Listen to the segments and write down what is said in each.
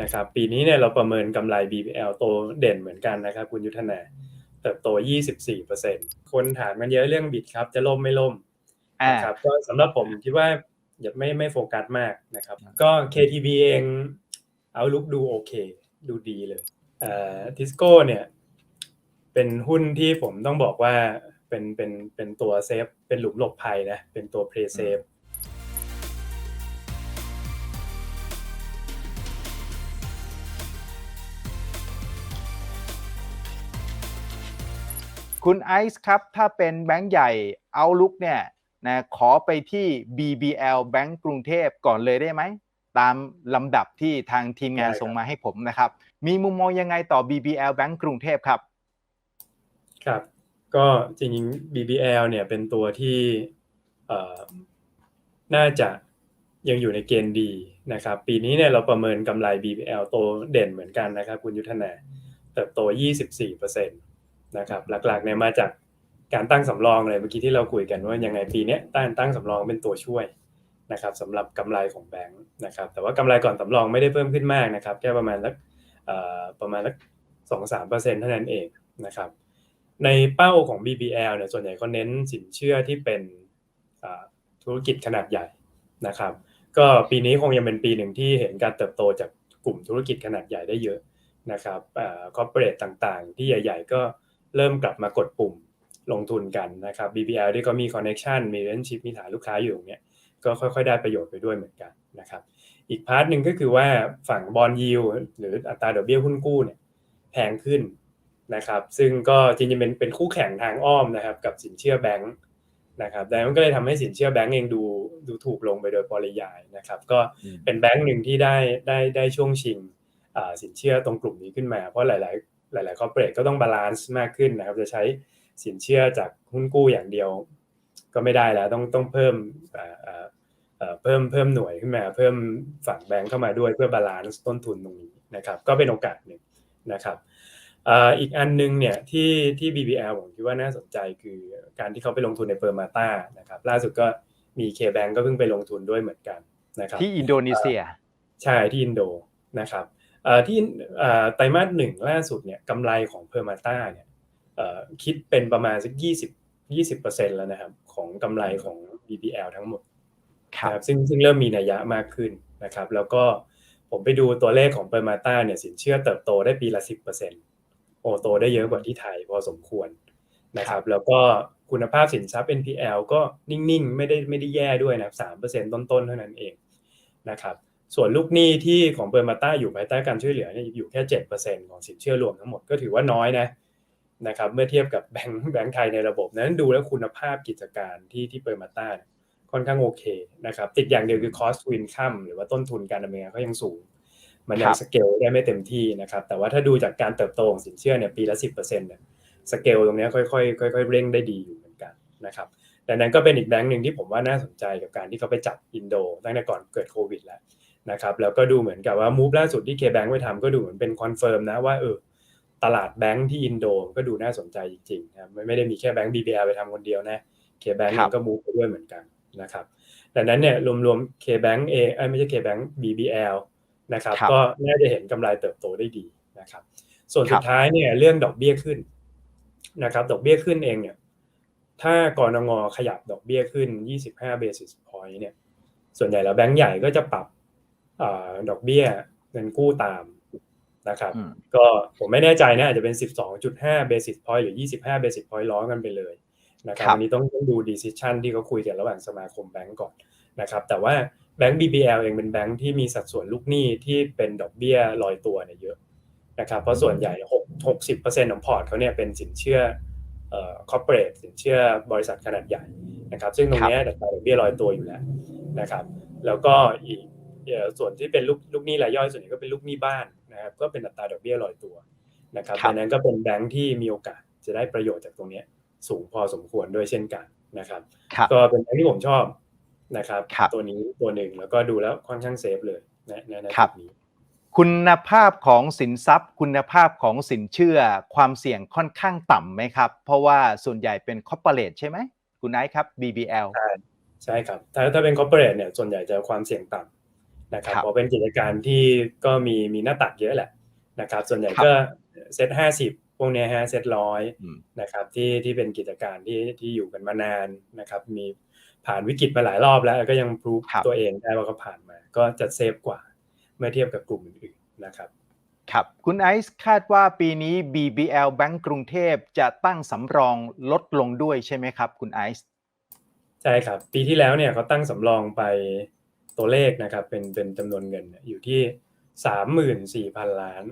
นะครับปีนี้เนี่ยเราประเมินกำไร BBL โตเด่นเหมือนกันนะครับ คุณยุทธนาเติบโต 24%คนถามกันเยอะเรื่องบิดครับ จะล่มไม่ล่มอ่านะครับก็สำหรับผมคิดว่าอย่าไม่ไม่โฟกัสมากนะครับ ก็ KTB เองเอาลุกดูโอเค ดูดีเลยเอ่อทิสโก้เนี่ย เป็นหุ้นที่ผมต้องบอกว่าเป็นเป็นเป็นตัวเซฟ เป็นหลุมหลบภัยนะ เป็นตัวเพลย์เซฟ คุณไอซ์ครับ ถ้าเป็นแบงก์ใหญ่เอาลุกเนี่ยนะขอไปที่ BBL แบงก์กรุงเทพก่อนเลยได้ไหม ตามลำดับที่ทางทีมงานส่งมาให้ผมนะครับ มีมุมมองยังไงต่อ BBL แบงก์กรุงเทพครับ ครับ ก็จริงๆ BBL เนี่ยเป็นตัวที่เอ่อน่าจะยังอยู่ในเกณฑ์ดีนะครับ ปีนี้เนี่ยเราประเมินกำไร BBL โตเด่นเหมือนกันนะครับ คุณยุทธนาเติบโต 24% นะครับหลักๆเนี่ยมาจากการตั้งสำรองเลยเมื่อกี้ที่เราคุยกันว่ายังไงปีนี้ตั้งตั้งสำรองเป็นตัวช่วยนะครับสำหรับกำไรของแบงค์นะครับแต่ว่ากำไรก่อนสำรองไม่ได้เพิ่มขึ้นมากนะครับแค่ประมาณสักประมาณสักสองสามเปอร์เซ็นต์เท่านั้นเองนะครับในเป้าของ BBL เนี่ยส่วนใหญ่เขาเน้นสินเชื่อที่เป็นธุรกิจขนาดใหญ่นะครับ ก็ปีนี้คงยังเป็นปีหนึ่งที่เห็นการเติบโตจากกลุ่มธุรกิจขนาดใหญ่ได้เยอะนะครับคอร์เปอเรทต่างๆ ที่ใหญ่ ๆ ก็ เริ่มกลับมากดปุ่มลงทุนกันนะครับ BBL ที่ก็มีคอนเน็ชันมี relationship มีฐานลูกค้าอยู่ตรงเนี้ยก็ค่อยๆ ได้ประโยชน์ไปด้วยเหมือนกันนะครับ อีกพาร์ทหนึ่งก็คือว่าฝั่งบอลยิวหรืออัตราดอกเบี้ยหุ้นกู้เนี่ยแพงขึ้นนะครับ ซึ่งก็จริงๆเป็นเป็นคู่แข่งทางอ้อมนะครับ กับสินเชื่อแบงค์นะครับดังนั้นก็เลยทำให้สินเชื่อแบงค์เองดูดูถูกลงไปโดยปริยายนะครับ ก็เป็นแบงค์หนึ่งที่ได้ได้ได้ช่วงชิงอ่าสินเชื่อตรงกลุ่มนี้ขึ้นมา เพราะหลาย ๆ หลายๆคอร์เปอเรทก็ต้องบาลานซ์มากขึ้นนะครับ จะใช้สินเชื่อจากหุ้นกู้อย่างเดียว ก็ไม่ได้แล้วต้องต้องเพิ่มอ่าอ่าเอ่อเพิ่มเพิ่มหน่วยขึ้นมาเพิ่มฝั่งแบงค์เข้ามาด้วยเพื่อบาลานซ์ต้นทุนตรงนี้นะครับ ก็เป็นโอกาสหนึ่งนะครับอ่าอีกอันหนึงเนี่ยที่ที่ BBL ผมคิดว่าน่าสนใจคือการที่เขาไปลงทุนในเปอร์มาต้านะครับล่าสุดก็มี K-Bank ก็เพิ่งไปลงทุนด้วยเหมือนกันนะครับที่อินโดนีเซีย ใช่ที่อินโดนะครับเอ่อ ที่เอ่อไตรมาสหนึ่งล่าสุดเนี่ยกำไรของเพอร์มาต้าเนี่ยเอ่อคิดเป็นประมาณสักยี่สิบยี่สิบเปอร์เซ็นต์แล้วนะครับ ของกำไรของ BBL ทั้งหมดครับนะครับซึ่งซึ่งเริ่มมีนัยยะมากขึ้นนะครับ แล้วก็ผมไปดูตัวเลขของเปอร์มาต้าเนี่ยสินเชื่อเติบโตได้ปีละสิบเปอร์เซ็นต์โอโตได้เยอะกว่าที่ไทยพอสมควรนะครับ แล้วก็คุณภาพสินทรัพย์ NPL ก็นิ่ง ๆ ไม่ได้ไม่ได้แย่ด้วยนะครับสามเปอร์เซ็นต์ต้น ๆ เท่านั้นเองนะครับ ส่วนลูกหนี้ที่ของเบอร์มาต้าอยู่ภายใต้การช่วยเหลือเนี่ยอยู่แค่เจ็ดเปอร์เซ็นของสินเชื่อรวมทั้งหมดก็ถือว่าน้อยนะนะครับเมื่อเทียบกับแบงก์แบงก์ไทยในระบบนั้นดูแล้วคุณภาพกิจการที่ที่เบอร์มาต้าเนี่ยค่อนข้างโอเคนะครับติดอย่างเดียวคือ cost to income หรือว่าต้นทุนการดำเนินงานเขายังสูง มันยัคงรับสเกลได้ไม่เต็มที่นะครับแต่ว่าถ้าดูจากการเติบโตของสินเชื่อเนี่ยปีละสิบเปอร์เซ็นต์เนี่ยสเกลตรงเนี้ยค่อยๆค่อยๆเร่งได้ดีอยู่เหมือนกันนะครับดังนั้นก็เป็นอีกแบงก์หนึ่งที่ผมว่าน่าสนใจกับการที่เขาไปจับอินโดตั้งแต่ก่อนเกิดโควิดแล้ว นะครับแล้วก็ดูเหมือนกับว่ามูฟล่าสุดที่ K-Bank ไปทำก็ดูเหมือนเป็นคอนเฟิร์มนะว่าเออตลาดแบงค์ที่อินโดก็ดูน่าสนใจจริงๆนะครับไม่ไม่ได้มีแค่แบงค์ BBL ไปทำคนเดียวนะ K-Bank ครับก็มูฟไปด้วยเหมือนกันนะครับดังนั้นเนี่ยรวมๆ K-Bank เองเอ้ยไม่ใช่ K-Bank BBL นะครับครับก็น่าจะเห็นกำไรเติบโตได้ดีนะครับส่วนครัสุบดท้ายเนี่ยเรื่องดอกเบี้ยขึ้นนะครับดอกเบี้ยขึ้นเองเนี่ยถ้ากรงงขยับดอกเบี้ยขึ้น 25 basis point เนี่ยส่วนใหญ่แล้วแบงก์ใหญ่ก็จะปรับอา ดอกเบี้ยเงินกู้ตามนะครับอืมก็ผมไม่แน่ใจนะอาจจะเป็น 12.5 basis point หรือ 25 basis point ล้อกันไปเลยนะครับครับอันนี้ต้องต้องดู decision ที่เขาคุยกันระหว่างสมาคมแบงก์ก่อนนะครับ แต่ว่าแบงก์ BBL เองเป็นแบงก์ที่มีสัดส่วนลูกหนี้ที่เป็นดอกเบี้ยลอยตัวเนี่ยเยอะนะครับ เพราะส่วนใหญ่ 6 60%ของพอร์ตเขาเนี่ยเป็นสินเชื่อเอ่อ corporate สินเชื่อบริษัทขนาดใหญ่นะครับ ซึ่งตรงเนี้ยอัตราดอกเบี้ยลอยตัวอยู่แล้วนะครับ แล้วก็อีกเอ่อ ส่วนที่เป็นลูกลูกหนี้รายย่อยส่วนใหญ่ก็เป็นลูกหนี้บ้านนะครับก็เป็นอัตราดอกเบี้ยลอยตัวนะครับครับดังนั้นก็เป็นแบงค์ที่มีโอกาสจะได้ประโยชน์จากตรงเนี้ยสูงพอสมควรด้วยเช่นกันนะครับครับก็เป็นแบงค์ที่ผมชอบนะครับครับ ตัวนี้ตัวหนึ่งแล้วก็ดูแล้วค่อนข้างเซฟเลยนะในในครับจุดนี้คุณภาพของสินทรัพย์ คุณภาพของสินเชื่อความเสี่ยงค่อนข้างต่ำไหมครับ เพราะว่าส่วนใหญ่เป็นคอร์ปอเรทใช่ไหมคุณไอซ์ครับ BBL ใช่ครับถ้าถ้าเป็น corporate เนี่ยส่วนใหญ่จะความเสี่ยงต่ นะครับครับเพราะเป็นกิจการที่ก็มีมีหน้าตักเยอะแหละนะครับ ส่วนใหญ่ครับก็เซตห้าสิบพวกเนี้ยฮะเซตร้อยอืมนะครับที่ที่เป็นกิจการที่ที่อยู่กันมานานนะครับ มีผ่านวิกฤตมาหลายรอบแล้วแล้วก็ยังพรูฟครับตัวเองได้ว่าก็ผ่านมา ก็จะเซฟกว่าเมื่อเทียบกับกลุ่มอื่นๆนะครับครับคุณไอซ์คาดว่าปีนี้ BBL แบงก์กรุงเทพจะตั้งสำรองลดลงด้วยใช่ไหมครับ คุณไอซ์ใช่ครับ ปีที่แล้วเนี่ยเขาตั้งสำรองไป ตัวเลขนะครับ เป็นเป็นจำนวนเงินเนี่ยอยู่ที่สามหมื่นสี่พันล้าน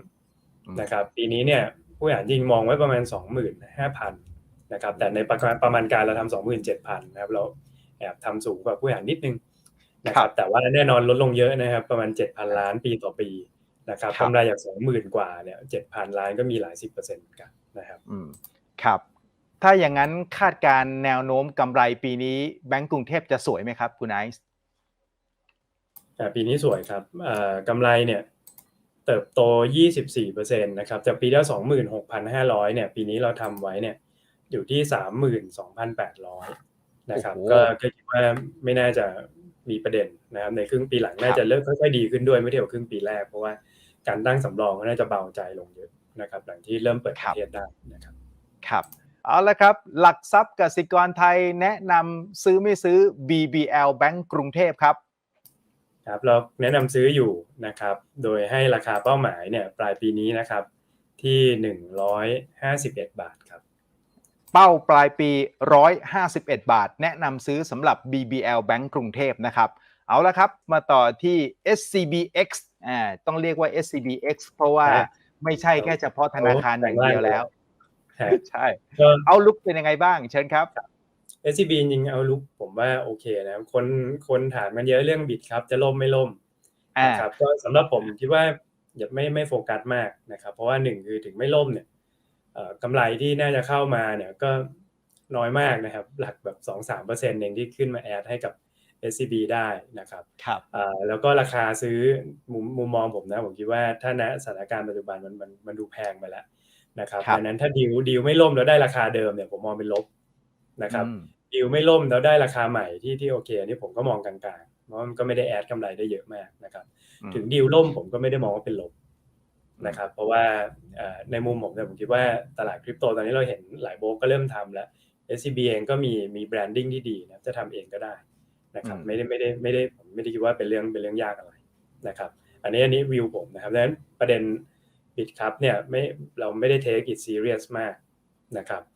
นะครับ ปีนี้เนี่ยผู้อ่านยิงมองไว้ประมาณสองหมื่นห้าพันนะครับ แต่ในประมาณประมาณการเราทำสองหมื่นเจ็ดพันนะครับ เราแอบทำสูงกว่าผู้อ่านนิดนึงนะคครัรับบแต่ว่าแน่นอนลดลงเยอะนะครับ ประมาณเจ็ดพันล้านปีต่อปีนะครับครับกำไรจากสองหมื่นกว่าเนี่ยเจ็ดพันล้านก็มีหลายสิบเปอร์เซ็นต์เหมือนกันนะครับอืมครับ ถ้าอย่างนั้นคาดการณ์แนวโน้มกำไรปีนี้แบงก์กรุงเทพจะสวยไหมครับคุณไอซ์ อ่าปีนี้สวยครับอ่ากำไรเนี่ยเติบโต 24%นะครับ จากปีที่แล้ว26,500 เนี่ย ปีนี้เราทำไว้เนี่ย อยู่ที่ 32,800 นะครับโอ้โหก็ก็คิดว่าไม่น่าจะมีประเด็นนะครับ ในครึ่งปีหลังน่าจะเริ่มค่อยๆดีขึ้นด้วยไม่เทียบกับครึ่งปีแรก เพราะว่าการตั้งสำรองก็น่าจะเบาใจลงเยอะนะครับ หลังที่เริ่มเปิดประเทศได้นะครับ ครับ เอาละครับ หลักทรัพย์กสิกรไทยแนะนำซื้อไม่ซื้อ BBL แบงก์กรุงเทพครับ ครับเราแนะนำซื้ออยู่นะครับ โดยให้ราคาเป้าหมายเนี่ยปลายปีนี้นะครับที่ 151 บาทครับ เป้าปลายปี 151 บาท แนะนำซื้อสำหรับ BBL แบงก์กรุงเทพนะครับ เอาละครับ มาต่อที่ SCBX อ่าต้องเรียกว่า SCBX เพราะว่าครับไม่ใช่แค่เฉพาะธนาคารอย่างเดียวแล้วฮะใช่ก็เอาลุกเป็นยังไงบ้างเชิญครับ SCB จริงๆเอาลุกผมว่าโอเคนะครับคนคนถามกันเยอะเรื่องบิดครับ จะล่มไม่ล่มอ่านะครับก็สำหรับผมคิดว่าอย่าไม่ไม่โฟกัสมากนะครับ เพราะว่าหนึ่งคือถึงไม่ล่มเนี่ยเอ่อกำไรที่น่าจะเข้ามาเนี่ยก็น้อยมากนะครับ หลักแบบสองสามเปอร์เซ็นต์เองที่ขึ้นมาแอดให้กับ SCB ได้นะครับครับอ่าแล้วก็ราคาซื้อมุมมุมมองผมนะ ผมคิดว่าถ้าณสถานการณ์ปัจจุบันมันมันมันดูแพงไปแล้วนะครับครับดังนั้นถ้าดีลดีลไม่ล่มแล้วได้ราคาเดิมเนี่ยผมมองเป็นลบ นะครับอืมดีลไม่ล่มแล้วได้ราคาใหม่ที่ที่โอเคอันนี้ผมก็มองกลางๆเพราะว่ามันก็ไม่ได้แอดกำไรได้เยอะมากนะครับอืมถึงดีลล่มผมก็ไม่ได้มองว่าเป็นลบนะครับ เพราะว่าเอ่อในมุมผมเนี่ยผมคิดว่าตลาดคริปโตตอนนี้เราเห็นหลายโบรกก็เริ่มทำแล้ว SCB เองก็มีมีแบรนดิ้งที่ดีนะจะทำเองก็ได้นะครับอืมไม่ได้ไม่ได้ไม่ได้ผมไม่ได้คิดว่าเป็นเรื่องเป็นเรื่องยากอะไรนะครับ อันนี้อันนี้วิวผมนะครับดังนั้นประเด็นบิดครับเนี่ยไม่เราไม่ได้ take it serious มากนะครับเอ่อ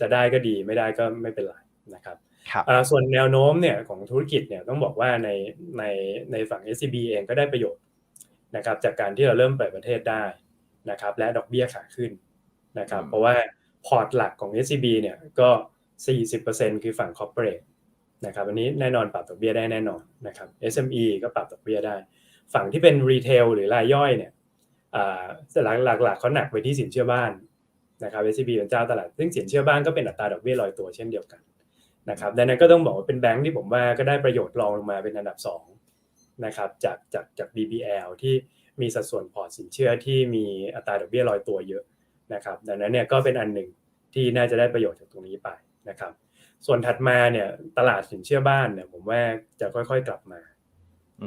จะได้ก็ดีไม่ได้ก็ไม่เป็นไรนะครับครับอ่าส่วนแนวโน้มเนี่ยของธุรกิจเนี่ยต้องบอกว่าในในในฝั่ง SCB เองก็ได้ประโยชน์นะครับจากการที่เราเริ่มเปิดประเทศได้นะครับและดอกเบี้ยขาขึ้นนะครับอืมเพราะว่าพอร์ตหลักของ SCB เนี่ยก็ 40%คือฝั่ง corporate นะครับอันนี้แน่นอนปรับดอกเบี้ยได้แน่นอนนะครับ SME ก็ปรับดอกเบี้ยได้ ฝั่งที่เป็นรีเทลหรือรายย่อยเนี่ยอ่าหลักหลักหลักเขาหนักไปที่สินเชื่อบ้าน นะครับ SCB เป็นเจ้าตลาด ซึ่งสินเชื่อบ้านก็เป็นอัตราดอกเบี้ยลอยตัวเช่นเดียวกันนะครับดังนั้นก็ต้องบอกว่าเป็นแบงค์ที่ผมว่าก็ได้ประโยชน์รองลงมาเป็นอันดับสองนะครับจากจากจาก BBL ที่มีสัดส่วนพอร์ตสินเชื่อที่มีอัตราดอกเบี้ยลอยตัวเยอะนะครับดังนั้นเนี่ยก็เป็นอันหนึ่งที่น่าจะได้ประโยชน์จากตรงนี้ไปนะครับ ส่วนถัดมาเนี่ยตลาดสินเชื่อบ้านเนี่ยผมว่าจะค่อยๆกลับมา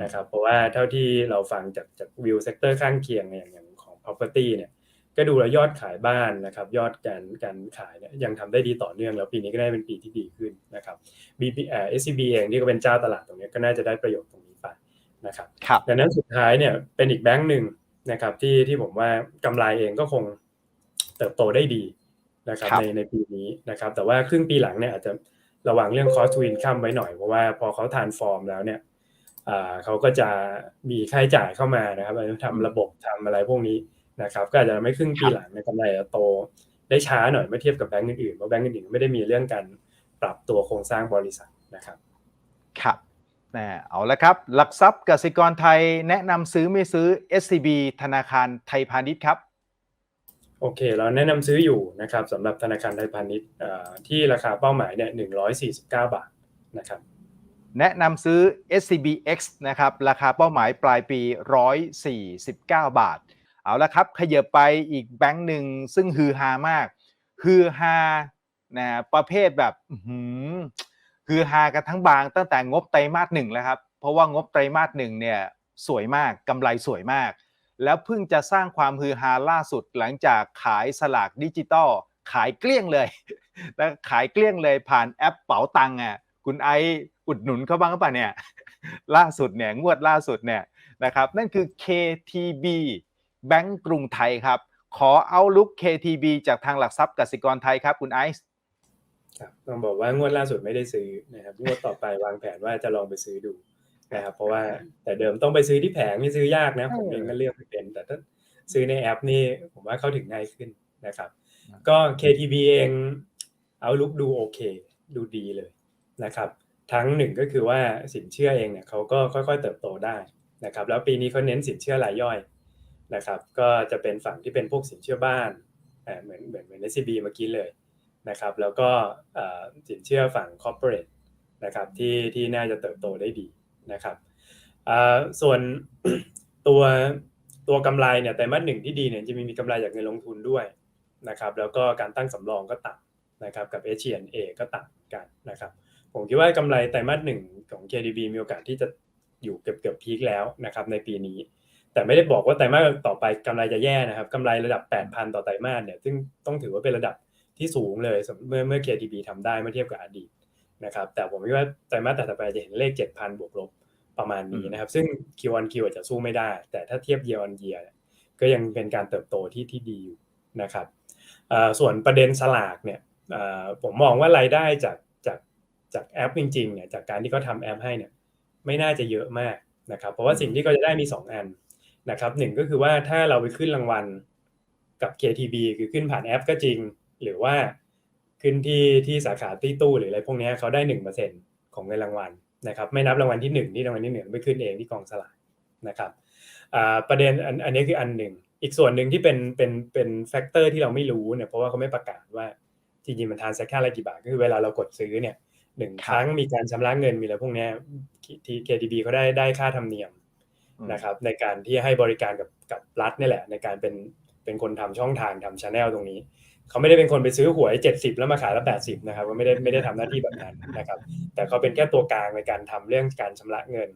นะครับเพราะว่าเท่าที่เราฟังจากจากวิวเซกเตอร์ข้างเคียงอย่างอย่างของ property เนี่ย ก็ดูแล้วยอดขายบ้านนะครับ ยอดการการขายเนี่ยยังทำได้ดีต่อเนื่อง แล้วปีนี้ก็ได้เป็นปีที่ดีขึ้นนะครับ BP เอ่อ SCB เองที่ก็เป็นเจ้าตลาดตรงนี้ก็น่าจะได้ประโยชน์ตรงนี้ไปนะครับครับดังนั้นสุดท้ายเนี่ยเป็นอีกแบงค์หนึ่งนะครับที่ที่ผมว่ากำไรเองก็คงเติบโตได้ดีนะครับครับในในปีนี้นะครับ แต่ว่าครึ่งปีหลังเนี่ยอาจจะระวังเรื่อง cost to income ไว้หน่อย เพราะว่าพอเขาทานฟอร์มแล้วเนี่ยอ่าเขาก็จะมีค่าใช้จ่ายเข้ามานะครับทำระบบทำอะไรพวกนี้ นะครับก็อาจจะไม่ครึ่งปีหลังในกำไรจะโตได้ช้าหน่อยเมื่อเทียบกับแบงก์อื่นๆเพราะแบงก์อื่นๆไม่ได้มีเรื่องการปรับตัวโครงสร้างบริษัทนะครับครับแน่เอาละครับ หลักทรัพย์กสิกรไทยแนะนำซื้อไม่ซื้อ SCB ธนาคารไทยพาณิชย์ครับ โอเค เราแนะนำซื้ออยู่นะครับสำหรับธนาคารไทยพาณิชย์อ่าที่ราคาเป้าหมายเนี่ย149 บาทนะครับ แนะนำซื้อ SCBX นะครับ ราคาเป้าหมายปลายปี 149 บาท เอาละครับขยับไปอีกแบงค์หนึ่งซึ่งฮือฮามาก ฮือฮานะประเภทแบบฮือฮากันทั้งบางตั้งแต่งบไตรมาสหนึ่งแล้วครับ เพราะว่างบไตรมาสหนึ่งเนี่ยสวยมากกำไรสวยมาก แล้วเพิ่งจะสร้างความฮือฮาล่าสุดหลังจากขายสลากดิจิตอลขายเกลี้ยงเลย แล้วขายเกลี้ยงเลยผ่านแอปเป๋าตังค์อะคุณไออุดหนุนเขาบ้างหรือเปล่าเนี่ยล่าสุดเนี่ยงวดล่าสุดเนี่ยนะครับนั่นคือ KTB แบงก์กรุงไทยครับ ขอเอาลุก KTB จากทางหลักทรัพย์กสิกรไทยครับ คุณไอซ์ครับต้องบอกว่างวดล่าสุดไม่ได้ซื้อนะครับงวดต่อไปวางแผนว่าจะลองไปซื้อดูนะครับเพราะว่าแต่เดิมต้องไปซื้อที่แผงนี่ซื้อยากนะผมเองก็เลือกไม่เป็น แต่ถ้าซื้อในแอปนี่ผมว่าเข้าถึงง่ายขึ้นนะครับ ก็ KTB เองเอาลุกดูโอเค ดูดีเลยนะครับ ทั้งหนึ่งก็คือว่าสินเชื่อเองเนี่ยเขาก็ค่อยๆเติบโตได้นะครับ แล้วปีนี้เขาเน้นสินเชื่อรายย่อย นะครับ ก็จะเป็นฝั่งที่เป็นพวกสินเชื่อบ้านเหมือนเหมือนเหมือน SCB เมื่อกี้เลยนะครับ แล้วก็สินเชื่อฝั่ง corporate นะครับที่ที่น่าจะเติบโตได้ดีนะครับส่วนตัวตัวกำไรเนี่ยไตรมาสหนึ่งที่ดีเนี่ยจะมีมีกำไรจากเงินลงทุนด้วยนะครับแล้วก็การตั้งสำรองก็ต่ำนะครับกับ H&A ก็ต่ำกันนะครับผมคิดว่ากำไรไตรมาสหนึ่งของ KDB มีโอกาสที่จะอยู่เกือบเกือบพีคแล้วนะครับในปีนี้ แต่ไม่ได้บอกว่าไตรมาสต่อไปกำไรจะแย่นะครับกำไรระดับ 8,000 ต่อไตรมาสเนี่ยซึ่งต้องถือว่าเป็นระดับที่สูงเลยสำเมื่อเมื่อ KDB ทำได้เมื่อเทียบกับอดีตนะครับแต่ผมคิดว่าไตรมาสต่อไปจะเห็นเลข 7,000 บวกลบประมาณนี้นะครับ ซึ่ง Q on Q อาจจะสู้ไม่ได้ แต่ถ้าเทียบ year on year เนี่ยก็ยังเป็นการเติบโตที่ที่ดีอยู่นะครับเอ่อส่วนประเด็นสลากเนี่ยเอ่อผมมองว่ารายได้จากจากจากแอปจริงๆเนี่ยจากการที่เขาทำแอปให้เนี่ยไม่น่าจะเยอะมากนะครับเพราะว่าสิ่งที่เขาจะได้มี 2 อัน นะครับหนึ่งก็คือว่าถ้าเราไปขึ้นรางวัลกับ KTB คือขึ้นผ่านแอปก็จริง หรือว่าขึ้นที่ที่สาขาที่ตู้หรืออะไรพวกนี้เขาได้หนึ่งเปอร์เซ็นของเงินรางวัลนะครับไม่นับรางวัลที่หนึ่งที่รางวัลที่หนึ่งไปขึ้นเองที่กองสลากนะครับอ่าประเด็นอันอันนี้คืออันหนึ่ง อีกส่วนหนึ่งที่เป็นเป็นเป็นแฟกเตอร์ที่เราไม่รู้เนี่ยเพราะว่าเขาไม่ประกาศว่าจริงๆมันทานสักค่าละกี่บาทก็คือเวลาเรากดซื้อเนี่ยหนึ่งครั้งมีการชำระเงินมีอะไรพวกนี้ที่ KTB เขาได้ได้ค่าธรรมเนียม นะครับในการที่ให้บริการกับกับรัฐนี่แหละ ในการเป็นเป็นคนทำช่องทางทำชาแนลตรงนี้ เขาไม่ได้เป็นคนไปซื้อหวย 70 แล้วมาขายละ80 นะครับก็ไม่ได้ไม่ได้ทำหน้าที่แบบนั้นนะครับ แต่เขาเป็นแค่ตัวกลางในการทำเรื่องการชำระเงิน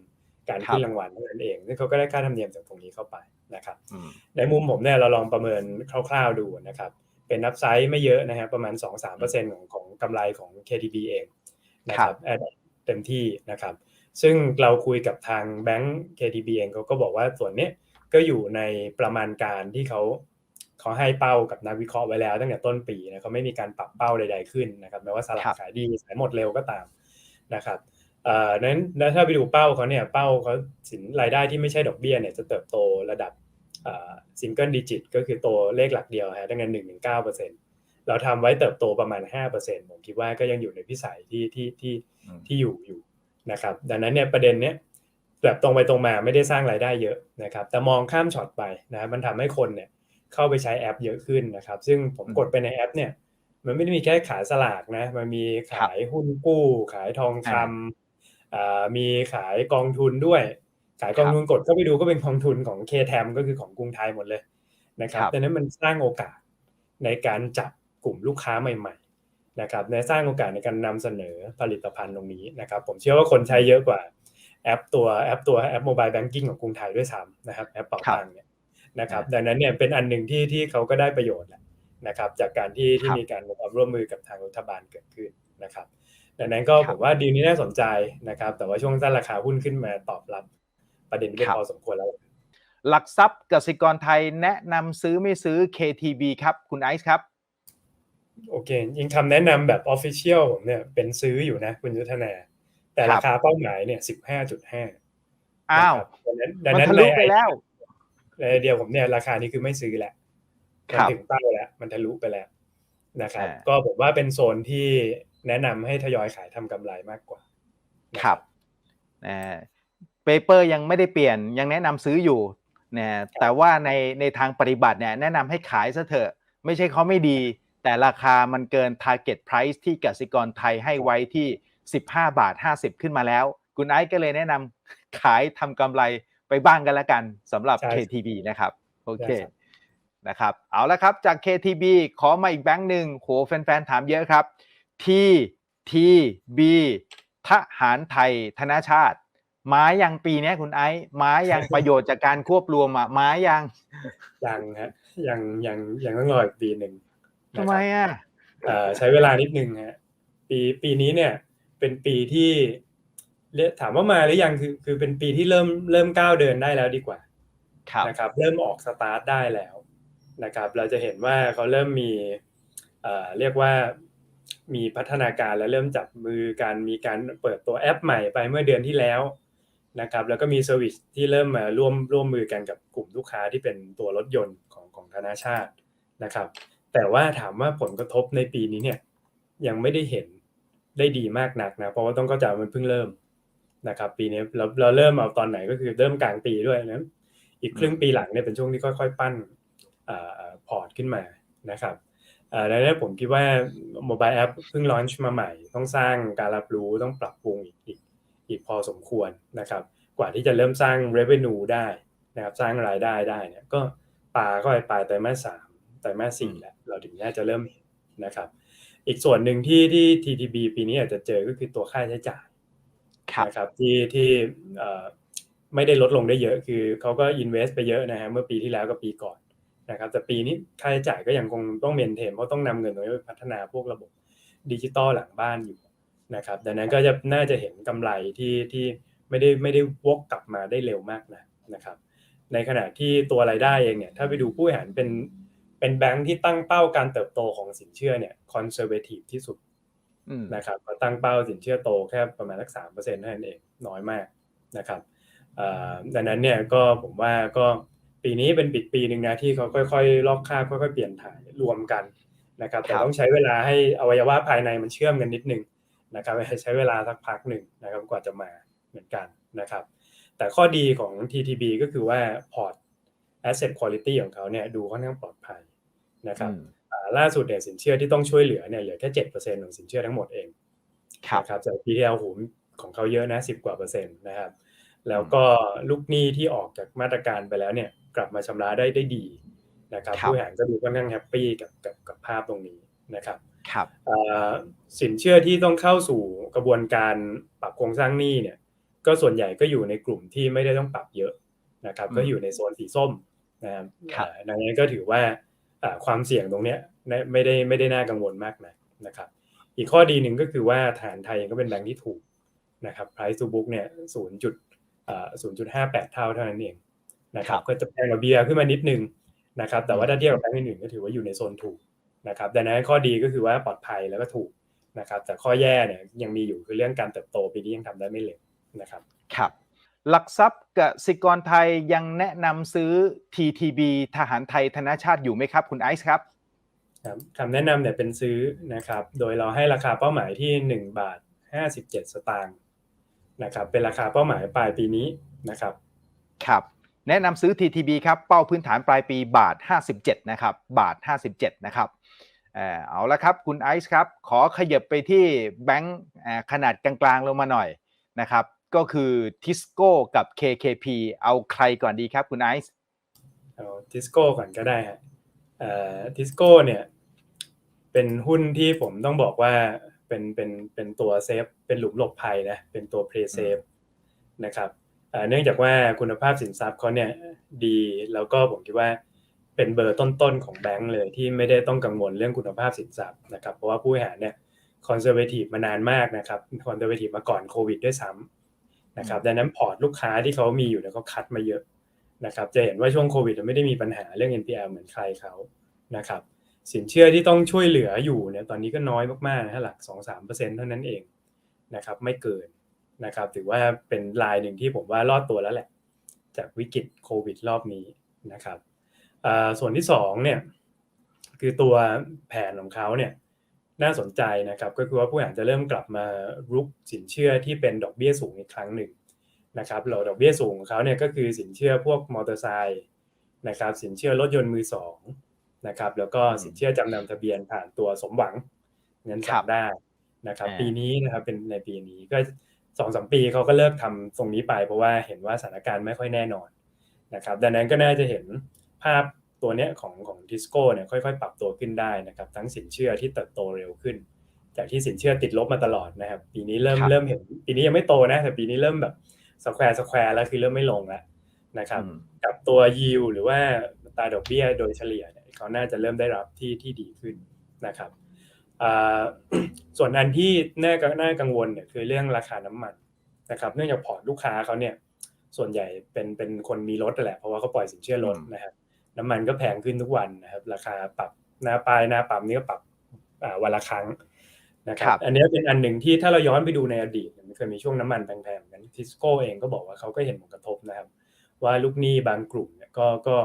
การขึ้นรางวัลเท่านั้นเองซึ่งเขาก็ได้ค่าธรรมเนียมจากตรงนี้เข้าไปนะครับอืมในมุมผมเนี่ยเราลองประเมินคร่าวๆดูนะครับเป็นนับไซส์ไม่เยอะนะครับประมาณ 2-3%ของของกำไรของ KTB เองนะครับแอดเต็มที่นะครับ ซึ่งเราคุยกับทางแบงก์ KTB เองเขาก็บอกว่าส่วนเนี้ยก็อยู่ในประมาณการที่เขาเขาให้เป้ากับนักวิเคราะห์ไว้แล้วตั้งแต่ต้นปีนะเขาไม่มีการปรับเป้าใด ๆขึ้นนะครับแม้ว่าสลากขายดีขายหมดเร็วก็ตามนะครับเอ่อนั้นแล้วถ้าไปดูเป้าเขาเนี่ยเป้าเขาสินรายได้ที่ไม่ใช่ดอกเบี้ยเนี่ยจะเติบโตระดับซิงเกิลดิจิตก็คือตัวเลขหลักเดียวฮะตั้งแต่หนึ่งถึงเก้าเปอร์เซ็นต์เราทำไว้เติบโตประมาณห้าเปอร์เซ็นต์ผมคิดว่าก็ยังอยู่ในพิสัยที่ที่ที่อืมที่อยู่อยู่ นะครับดังนั้นเนี่ยประเด็นเนี้ยแบบตรงไปตรงมาไม่ได้สร้างรายได้เยอะนะครับแต่มองข้ามช็อตไปนะครับมันทำให้คนเนี่ยเข้าไปใช้แอปเยอะขึ้นนะครับ ซึ่งผมกดไปในแอปเนี่ยมันไม่ได้มีแค่ขายสลากนะมันมีขายหุ้นกู้ ขายทองคำอ่ามีขายกองทุนด้วย ขายกองทุนกดเข้าไปดูก็เป็นกองทุนของ k t a m ก็คือของกรุงไทยหมดเลยนะครับครับดังนั้นมันสร้างโอกาสในการจับกลุ่มลูกค้าใหม่ๆ นะครับในสร้างโอกาสในการนำเสนอผลิตภัณฑ์ตรงนี้นะครับ ผมเชื่อว่าคนใช้เยอะกว่าแอปตัวแอปตัวแอปโมบายแบงกิ้งของกรุงไทยด้วยซ้ำนะครับแอปเป่าตังค์เนี่ยนะครับดังนั้นเนี่ยเป็นอันหนึ่งที่ที่เขาก็ได้ประโยชน์แหละนะครับ จากการที่ที่ครับมีการความร่วมมือกับทางรัฐบาลเกิดขึ้นนะครับดังนั้นก็คผรับมว่าดีลนี้น่าสนใจนะครับ แต่ว่าช่วงสั้นราคาหุ้นขึ้นมาตอบรับประเด็นนี้ครับพอสมควรแล้ว หลักทรัพย์กสิกรไทยแนะนำซื้อไม่ซื้อ KTB ครับคุณไอซ์ครับ โอเคยิงคำแนะนำแบบออฟฟิเชียลผมเนี่ยเป็นซื้ออยู่นะ คุณยุทธนา แต่ครับราคาเป้าหมายเนี่ยสิบห้าจุดห้าอ้าวดังนั้นดังมันนั้นทะในลุไปแล้วในไอเดียผมเนี่ยราคานี้คือไม่ซื้อแล้วคมันรับถึงเป้าแล้ว มันทะลุไปแล้วนะครับอ่าก็ผมว่าเป็นโซนที่แนะนำให้ทยอยขายทำกำไรมากกว่า ครับเปเปอร์ยังไม่ได้เปลี่ยนยังแนะนำซื้ออยู่นะแต่ว่าในในทางปฏิบัติเนี่ยแนะนำให้ขายซะเถอะ ไม่ใช่เขาไม่ดี แต่ราคามันเกิน Target Price ที่กสิกรไทยให้ไว้ที่ 15 บาท 50 ขึ้นมาแล้ว คุณไอซ์ก็เลยแนะนำขายทำกำไรไปบ้างกันละกันสำหรับใช่ KTB นะครับ โอเคได้ครับนะครับ เอาละครับจาก KTB ขอมาอีกแบงค์หนึ่งโหแฟนๆ ถามเยอะครับ T T B ทหารไทยธนาชาติม้ายังปีเนี้ยคุณไอซ์ม้ายังประโยชน์จากการควบรวมอะม้ายังยังฮะยังยังยังต้องรออีกปีหนึ่งนะ ทำคไมรับอะเอ่อใช้เวลานิดนึงฮะปีปีนี้เนี่ยเป็นปีที่เรียกถามว่ามาหรือยังคือคือเป็นปีที่เริ่มเริ่มก้าวเดินได้แล้วดีกว่าครับนะครับเริ่มออกสตาร์ทได้แล้วนะครับเราจะเห็นว่าเขาเริ่มมีเอ่อเรียกว่ามีพัฒนาการและเริ่มจับมือการมีการเปิดตัวแอปใหม่ไปเมื่อเดือนที่แล้วนะครับแล้วก็มีเซอร์วิสที่เริ่มมาร่วมร่วมมือกันกับกลุ่มลูกค้าที่เป็นตัวรถยนต์ของของธนาชาตินะครับ แต่ว่าถามว่าผลกระทบในปีนี้เนี่ย ยังไม่ได้เห็นได้ดีมากนักนะ เพราะว่าต้องเข้าใจามันเพิ่งเริ่มนะครับ ปีนี้เราเราเริ่มเอาตอนไหนก็คือเริ่มกลางปีด้วยนะอีกครึ่งปีหลังเนี่ยเป็นช่วงที่ค่อย ๆ ปั้นอ่าพอร์ตขึ้นมานะครับอ่าดังนั้นผมคิดว่าโมบายแอปเพิ่งลอนช์มาใหม่ ต้องสร้างการรับรู้ต้องปรับปรุงอีกอีกพอสมควรนะครับ กว่าที่จะเริ่มสร้าง revenue ได้นะครับ สร้างรายได้ได้เนี่ยก็ปาเข้าไปปลายไตรมาสสาม ตรมาสสี่แล้วเราถึงน่าจะเริ่มเห็นนะครับ อีกส่วนหนึ่งที่ที่ TTB ปีนี้อาจจะเจอก็คือตัวค่าใช้จ่ายครับนะครับที่ที่เอ่อไม่ได้ลดลงได้เยอะคือเขาก็ invest ไปเยอะนะฮะเมื่อปีที่แล้วกับปีก่อนนะครับแต่ปีนี้ค่าใช้จ่ายก็ยังคงต้องเมนเทนเพราะต้องนำเงินตรงนี้ไปพัฒนาพวกระบบดิจิตอลหลังบ้านอยู่นะครับดังนั้นก็จะน่าจะเห็นกำไรที่ที่ไม่ได้ไม่ได้วกกลับมาได้เร็วมากนะนะครับ ในขณะที่ตัวรายได้เองเนี่ยถ้าไปดูผู้บริหารเป็น เป็นแบงค์ที่ตั้งเป้าการเติบโตของสินเชื่อเนี่ยคอนเซอร์เวทีฟที่สุดอืมนะครับก็ตั้งเป้าสินเชื่อโตแค่ประมาณสักสามเปอร์เซ็นต์เท่านั้นเองน้อยมากนะครับเอ่อดังนั้นเนี่ยก็ผมว่าก็ปีนี้เป็นปิดปีหนึ่งนะที่เขาค่อยๆ ลอกคราบค่อยๆเปลี่ยนถ่ายรวมกันนะครับแต่ครับต้องใช้เวลาให้อวัยวะภายในมันเชื่อมกันนิดนึงนะครับใช้เวลาสักพักหนึ่งนะครับกว่าจะมาเหมือนกันนะครับ แต่ข้อดีของ TTB ก็คือว่าพอร์ต asset quality ของเขาเนี่ยดูค่อนข้างปลอดภัย นะครับอืมอ่าล่าสุดเนี่ยสินเชื่อที่ต้องช่วยเหลือเนี่ยเหลือแค่เจ็ดเปอร์เซ็นต์ของสินเชื่อทั้งหมดเองครับนะครับจากปีที่แล้วโหของเขาเยอะนะสิบกว่าเปอร์เซ็นต์นะครับ แล้วก็ลูกหนี้ที่ออกจากมาตรการไปแล้วเนี่ยกลับมาชำระได้ได้ดีนะครับครับผู้บริหารก็ดูค่อนข้างแฮปปี้กับกับกับภาพตรงนี้นะครับครับอ่าสินเชื่อที่ต้องเข้าสู่กระบวนการปรับโครงสร้างหนี้เนี่ย ก็ส่วนใหญ่ก็อยู่ในกลุ่มที่ไม่ได้ต้องปรับเยอะนะครับอืมก็อยู่ในโซนสีส้มนะครับครับอ่าดังนั้นก็ถือว่าอ่า ความเสี่ยงตรงเนี้ยไม่ได้ไม่ได้น่ากังวลมากนะนะครับ อีกข้อดีหนึ่งก็คือว่าฐานไทยเองก็เป็นแบงค์ที่ถูกนะครับ price to book เนี่ยศูนย์จุดศูนย์จุดห้าแปดเท่าเท่านั้นเองนะครับ ก็จะแพงกว่าเบียร์ขึ้นมานิดนึงนะครับ แต่ว่าถ้าเทียบกับแบงค์อื่นๆก็ถือว่าอยู่ในโซนถูกนะครับดังนั้นข้อดีก็คือว่าปลอดภัยแล้วก็ถูกนะครับ แต่ข้อแย่เนี่ยยังมีอยู่คือเรื่องการเติบโตปีนี้ยังทำได้ไม่เร็วนะครับ ครับ หลักทรัพย์กสิกรไทยยังแนะนำซื้อ TTB ทหารไทยธนชาติอยู่ไหมครับ คุณไอซ์ครับครับคำแนะนำเนี่ยเป็นซื้อนะครับ โดยเราให้ราคาเป้าหมายที่ 1 บาท 57 สตางค์นะครับเป็นราคาเป้าหมายปลายปีนี้นะครับครับ แนะนำซื้อ TTB ครับเป้าพื้นฐานปลายปีบาท 57 นะครับบาท 57 นะครับเอ่อเอาละครับคุณไอซ์ครับ ขอขยับไปที่แบงค์เอ่อขนาดกลางๆลงมาหน่อยนะครับ ก็คือทิสโก้กับ KKP เอาใครก่อนดีครับคุณไอซ์เอาทิสโก้ก่อนก็ได้ฮะทิสโก้เนี่ย เป็นหุ้นที่ผมต้องบอกว่าเป็นเป็นเป็นตัวเซฟ เป็นหลุมหลบภัยนะ เป็นตัวเพลย์เซฟนะครับเอ่อเนื่องจากว่าคุณภาพสินทรัพย์เขาเนี่ยดีแล้วก็ผมคิดว่าเป็นเบอร์ต้นๆของแบงก์เลยที่ไม่ได้ต้องกังวลเรื่องคุณภาพสินทรัพย์นะครับเพราะว่าผู้บริหารเนี่ยคอนเซอร์เวทีฟมานานมากนะครับคอนเซอร์เวทีฟมาก่อนโควิดด้วยซ้ำ นะครับดังนั้นพอร์ตลูกค้าที่เขามีอยู่เนี่ยเขาคัดมาเยอะนะครับจะเห็นว่าช่วงโควิดไม่ได้มีปัญหาเรื่อง NPL เหมือนใครเขานะครับสินเชื่อที่ต้องช่วยเหลืออยู่เนี่ยตอนนี้ก็น้อยมากๆนะหลัก 2-3%เท่านั้นเองนะครับไม่เกินนะครับถือว่าเป็นลายหนึ่งที่ผมว่ารอดตัวแล้วแหละ จากวิกฤตโควิดรอบนี้นะครับส่วนที่2เนี่ยคือตัวแผนของเขาเนี่ย น่าสนใจนะครับก็คือว่าผู้บริหารจะเริ่มกลับมารุกสินเชื่อที่เป็นดอกเบี้ยสูงอีกครั้งหนึ่งนะครับเราดอกเบี้ยสูงของเขาเนี่ยก็คือสินเชื่อพวกมอเตอร์ไซค์นะครับสินเชื่อรถยนต์มือสองนะครับแล้วก็สินเชื่อจำนำทะเบียนผ่านตัวสมหวังเงินครัฝากได้นะครับปีนี้นะครับเป็นในปีนี้ก็สองสามปีเขาก็เลิกทำตรงนี้ไปเพราะว่าเห็นว่าสถานการณ์ไม่ค่อยแน่นอนนะครับดังนั้นก็น่าจะเห็นภาพ ตัวเนี้ยของของทิสโก้เนี่ยค่อยๆ ปรับตัวขึ้นได้นะครับ ทั้งสินเชื่อที่เติบโตเร็วขึ้น จากที่สินเชื่อติดลบมาตลอดนะครับ ปีนี้เริ่มครับเริ่มเห็นปีนี้ยังไม่โตนะแต่ปีนี้เริ่มแบบสแควร์สแควร์แล้วคือเริ่มไม่ลงแล้วนะครับอืมกับตัวยิวหรือว่าอัตราดอกเบี้ยโดยเฉลี่ยเนี่ยเขาน่าจะเริ่มได้รับที่ที่ดีขึ้นนะครับอ่าส่วนอันที่น่าน่ากังวลเนี่ยคือเรื่องราคาน้ำมันนะครับ เนื่องจากพอร์ตลูกค้าเขาเนี่ยส่วนใหญ่เป็นเป็นคนมีรถนั่นแหละเพราะว่าเขาปล่อยสินเชื่อรถอืมนะครับ น้ำมันก็แพงขึ้นทุกวันนะครับ ราคาปรับหน้าปลายหน้าปั๊มนี่ก็ปรับอ่าวันละครั้งนะคครัรับบอันนี้เป็นอันหนึ่งที่ถ้าเราย้อนไปดูในอดีตเนี่ยมันเคยมีช่วงน้ำมันแพงๆเหมือนกันทิสโก้เองก็บอกว่าเขาก็เห็นผลกระทบนะครับ ว่าลูกหนี้บางกลุ่มเนี่ยก็ก็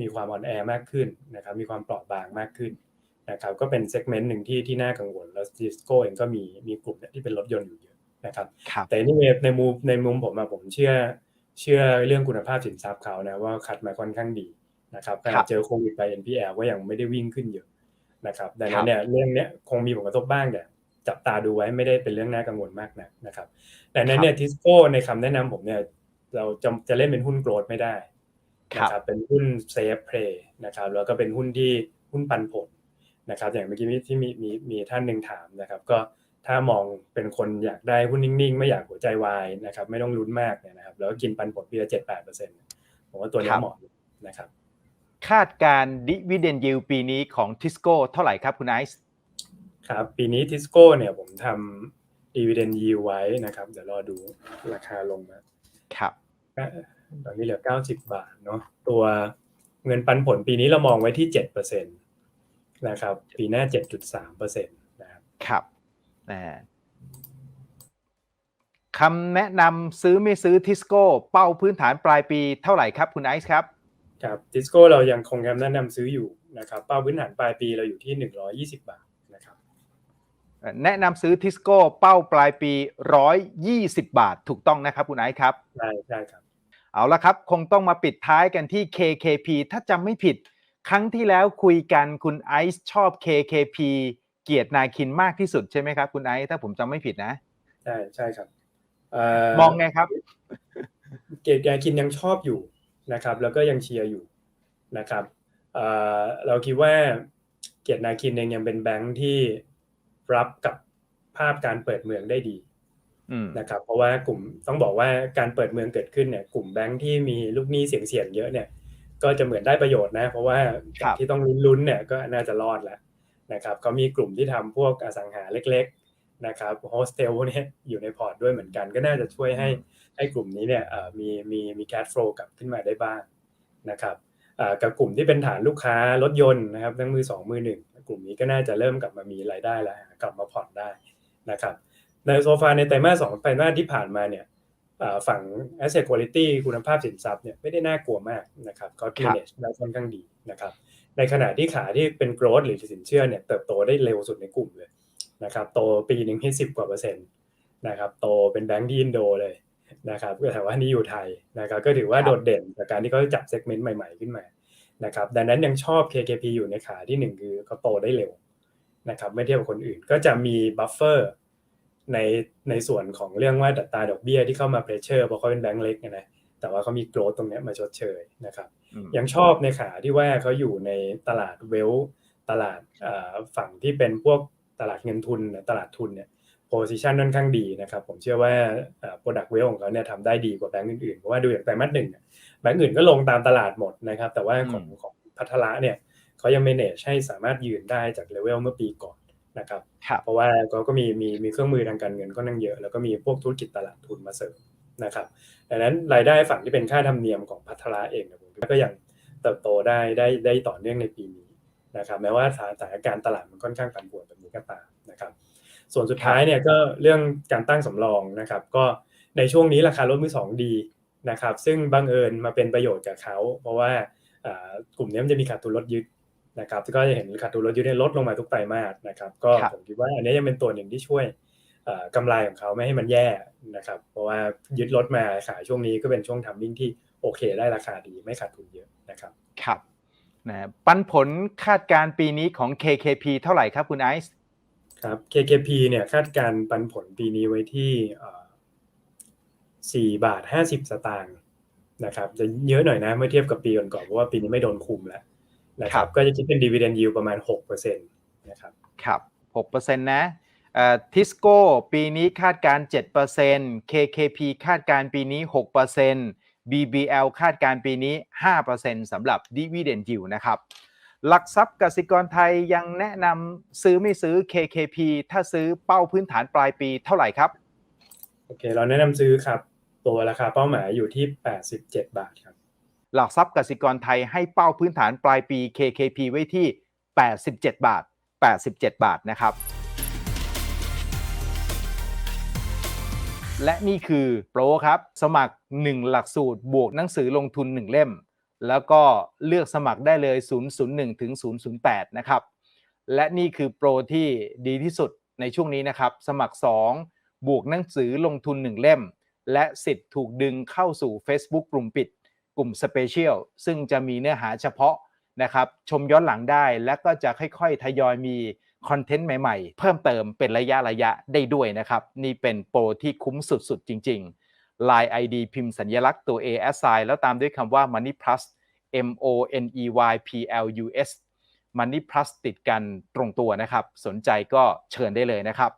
มีความอ่อนแอมากขึ้นนะครับ มีความเปราะบางมากขึ้นนะครับ ก็เป็นเซกเมนต์หนึ่งที่ที่น่ากังวล แล้วทิสโก้เองก็มีมีกลุ่มเนี่ยที่เป็นรถยนต์อยู่เยอะนะครับครับแต่นี่ในมุมในมุมผมอะผมเชื่อเชื่อเรื่องคุณภาพสินทรัพย์เขานะว่าคัดมาค่อนข้างดี นะครับขคณะรับเจอโควิดไป NPL ก็ยังไม่ได้วิ่งขึ้นเยอะนะครับดังครันั้นบเนี่ยเรื่องเนี้ยคงมีผลกระทบบ้างแต่จับตาดูไว้ไม่ได้เป็นเรื่องน่ากังวลมากนักนะครับดังนั้นเนี่ยทิสโก้ในคำแนะนำผมเนี่ยเราจะจะเล่นเป็นหุ้นโกรดไม่ได้ครับนะครับเป็นหุ้นเซฟเพลย์นะครับแล้วก็เป็นหุ้นที่หุ้นปันผลนะครับอย่างเมื่อกี้ที่มีมีมีท่านหนึ่งถามนะครับ ก็ถ้ามองเป็นคนอยากได้หุ้นนิ่งๆ ไม่อยากหัวใจวายนะครับไม่ต้องลุ้นมากเนี่ยนะครับแล้วก็กินปันผลปีละเจ็ดแปดเปอร์เซ็นต์ผมว่าตัวนี้ครับเหมาะนะครับ คาดการดิวิเดนยิวปีนี้ของทิสโก้เท่าไหร่ครับคุณไอซ์ครับปีนี้ทิสโก้เนี่ยผมทำดีเวเดนยิวไว้นะครับ เดี๋ยวรอดูราคาลงมาครับตอนนี้เหลือ 90 บาทเนาะตัวเงินปันผลปีนี้เรามองไว้ที่ 7%นะครับ ปีหน้า 7.3%นะครับครับอ่าคำแนะนำซื้อไม่ซื้อทิสโก้ เป้าพื้นฐานปลายปีเท่าไหร่ครับคุณไอซ์ครับ ครับทิสโก้เรายังคงแนะนำซื้ออยู่นะครับเป้าพื้นฐานปลายปีเราอยู่ที่ 120 บาทนะครับแนะนำซื้อทิสโก้เป้าปลายปี 120 บาทถูกต้องนะครับคุณไอซ์ครับใช่ใช่ครับ เอาละครับ คงต้องมาปิดท้ายกันที่ KKP ถ้าจำไม่ผิด ครั้งที่แล้วคุยกันคุณไอซ์ชอบ KKP เกียรตินาคินมากที่สุดใช่ไหมครับคุณไอซ์ถ้าผมจำไม่ผิดนะใช่ใช่ครับเมองไงครับ เกตแกคินยังชอบอยู่ นะครับ แล้วก็ยังเชียร์อยู่นะครับเอ่อเราคิดว่าเกียรตินาคินเองยังเป็นแบงค์ที่รับกับภาพการเปิดเมืองได้ดีอืมนะครับ เพราะว่ากลุ่มต้องบอกว่าการเปิดเมืองเกิดขึ้นเนี่ย กลุ่มแบงค์ที่มีลูกหนี้เสี่ยงๆเยอะเนี่ย ก็จะเหมือนได้ประโยชน์นะ เพราะว่าครับที่ต้องลุ้นๆเนี่ยก็น่าจะรอดแล้วนะครับเขามีกลุ่มที่ทำพวกอสังหาเล็ก ๆ นะครับโฮสเทลพวกนี้อยู่ในพอร์ตด้วยเหมือนกัน ก็น่าจะช่วยให้ ให้กลุ่มนี้เนี่ยเอ่อมีมีมีแค f โฟลกลับขึ้นมาได้บ้างนะครับอ่ากับกลุ่มที่เป็นฐานลูกค้ารถยนต์นะครับทั้งมือสองมือหนึ่งกลุ่มนี้ก็น่าจะเริ่มกลับมามีรายได้แล้วกลับมาผ่อนได้นะครับในโซฟาในไตรมาสสองไตรมาสที่ผ่านมาเนี่ยอ่าฝั่ง asset quality คุณภาพสินทรัพย์เนี่ยไม่ได้น่ากลัวมากนะครับเขา manage ได้ค่อนข้างดีนะครับในขณะที่ขาที่เป็น growth หรือสินเชื่อเนี่ยเติบโตได้เร็วสุดในกลุ่มเลยนะครับโตปีหนึ่งที่สิบกว่าเปอร์เซ็นต์นะครับโตเป็นแบงก์ที่อินโดเลย นะครับก็แต่ว่านี่อยู่ไทยนะครับก็ถือว่าครับโดดเด่นจากการที่เขาจับ segment ใหม่ๆขึ้นมานะครับดังนั้นยังชอบ KKP อยู่ในขาที่หนึ่งคือเขาโตได้เร็วนะครับไม่เทียบกับคนอื่นก็จะมีบัฟเฟอร์ในในส่วนของเรื่องว่าดัตตราดอกเบี้ยที่เข้ามาเพรสเชอร์เพราะเขาเป็นแบงก์เล็กไงนะแต่ว่าเขามี growth ตรงเนี้ยมาชดเชยนะครับอืมยังชอบในขาที่ว่าเขาอยู่ในตลาดเวลตลาดเอ่อฝั่งที่เป็นพวกตลาดเงินทุนเนี่ยตลาดทุนเนี่ย โพซิชันค่อนข้างดีนะครับ ผมเชื่อว่าโปรดักต์เวลของเขาเนี่ยทำได้ดีกว่าแบงก์อื่นๆ เพราะว่าดูอย่างไตรมาสหนึ่งเนี่ยแบงก์อื่นก็ลงตามตลาดหมดนะครับ แต่ว่าของของพัทละเนี่ยเขายัง manage ให้สามารถยืนได้จากเลเวลเมื่อปีก่อนนะครับครับ เพราะว่าเขาก็มีมีมีเครื่องมือทางการเงินก็นั่งเยอะ แล้วก็มีพวกธุรกิจตลาดทุนมาเสริมนะครับดังนั้นรายได้ฝั่งที่เป็นค่าธรรมเนียมของพัทละเองเนี่ยผมก็ยังเติบโตได้ได้ได้ต่อเนื่องในปีนี้นะครับ แม้ว่าสถานการณ์ตลาดมันค่อนข้างผันผวนแบบนี้ก็ตามนะครับ ส่วนสุดท้ายเนี่ยก็เรื่องการตั้งสำรองนะครับ ก็ในช่วงนี้ราคารถมือสองดีนะครับ ซึ่งบังเอิญมาเป็นประโยชน์กับเขา เพราะว่าอ่ากลุ่มนี้มันจะมีขาดทุนรถยึดนะครับก็จะเห็นขาดทุนรถยึดเนี่ยลดลงมาทุกไตรมาสนะครับ ก็ครับผมคิดว่าอันนี้ยังเป็นตัวหนึ่งที่ช่วยเอ่อกำไรของเขาไม่ให้มันแย่นะครับ เพราะว่ายึดรถมาขายช่วงนี้ก็เป็นช่วงทำมิ่งที่โอเคได้ราคาดีไม่ขาดทุนเยอะนะครับ ครับนะปันผลคาดการณ์ปีนี้ของ KKP เท่าไหร่ครับคุณไอซ์ ครับ KKP เนี่ยคาดการณ์ปันผลปีนี้ไว้ที่สี่บาทห้าสิบสตางค์นะครับจะเยอะหน่อยนะเมื่อเทียบกับปีก่อนๆเพราะว่าปีนี้ไม่โดนคุมแล้วนะครับก็จะคิดเป็นดีเวเดนยิวประมาณหกเปอร์เซ็นต์นะครับครับ6%นะทิสโก้ปีนี้คาดการณ์7% KKP คาดการณ์ปีนี้ 6% BBL คาดการณ์ปีนี้ 5%สำหรับ Dividend Yield นะครับ หลักทรัพย์กสิกรไทยยังแนะนำซื้อไม่ซื้อ KKP ถ้าซื้อเป้าพื้นฐานปลายปีเท่าไหร่ครับ โอเค เราแนะนำซื้อครับ ตัวราคาเป้าหมายอยู่ที่ 87 บาทครับ หลักทรัพย์กสิกรไทยให้เป้าพื้นฐานปลายปี KKP ไว้ที่ 87 บาท 87 บาทนะครับ และนี่คือโปรครับ สมัคร 1 หลักสูตรบวกหนังสือลงทุน 1 เล่ม แล้วก็เลือกสมัครได้เลย 001 ถึง 008 นะครับ และนี่คือโปรที่ดีที่สุดในช่วงนี้นะครับ สมัคร 2 บวกหนังสือลงทุน 1 เล่ม และสิทธิ์ถูกดึงเข้าสู่ Facebook กลุ่มปิด กลุ่ม Special ซึ่งจะมีเนื้อหาเฉพาะนะครับ ชมย้อนหลังได้และก็จะค่อยๆ ทยอยมีคอนเทนต์ใหม่ๆ เพิ่มเติมเป็นระยะระยะได้ด้วยนะครับ นี่เป็นโปรที่คุ้มสุดๆ จริง ๆ Line ID พิมพ์สัญลักษณ์ตัว A S I แล้วตามด้วยคำว่า Money Plus M O N E Y P L U S Money Plus ติดกันตรงตัวนะครับ สนใจก็เชิญได้เลยนะครับ